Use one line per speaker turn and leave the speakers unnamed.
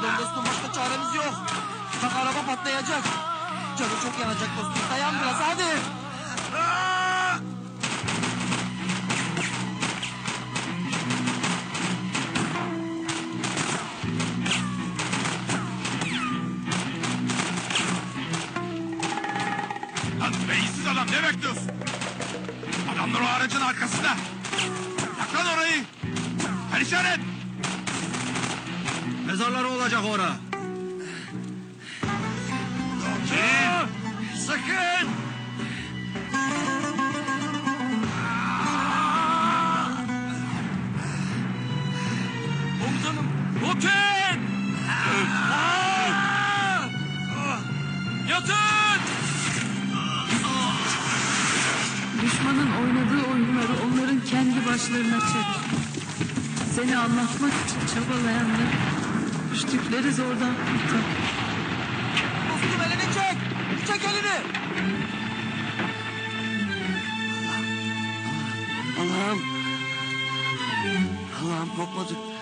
Pardon dostum başka çaremiz yok. Bak araba patlayacak. Canı çok yanacak dostum. Dayan biraz hadi.
Lan beyinsiz adam ne bekliyorsun? Adamlar o aracın arkasında. Yak lan orayı. Perişan et.
Mezarları olacak ora.
Kim? Sakın.
Komutanım. Roket! Yatın!
Düşmanın oynadığı oyunları onların kendi başlarına çek. Seni anlatmak için çabalayanlar düştükleri zordan kurtar.
Dostum elini çek. Çek elini.
Allah'ım. Allah'ım kopmadı.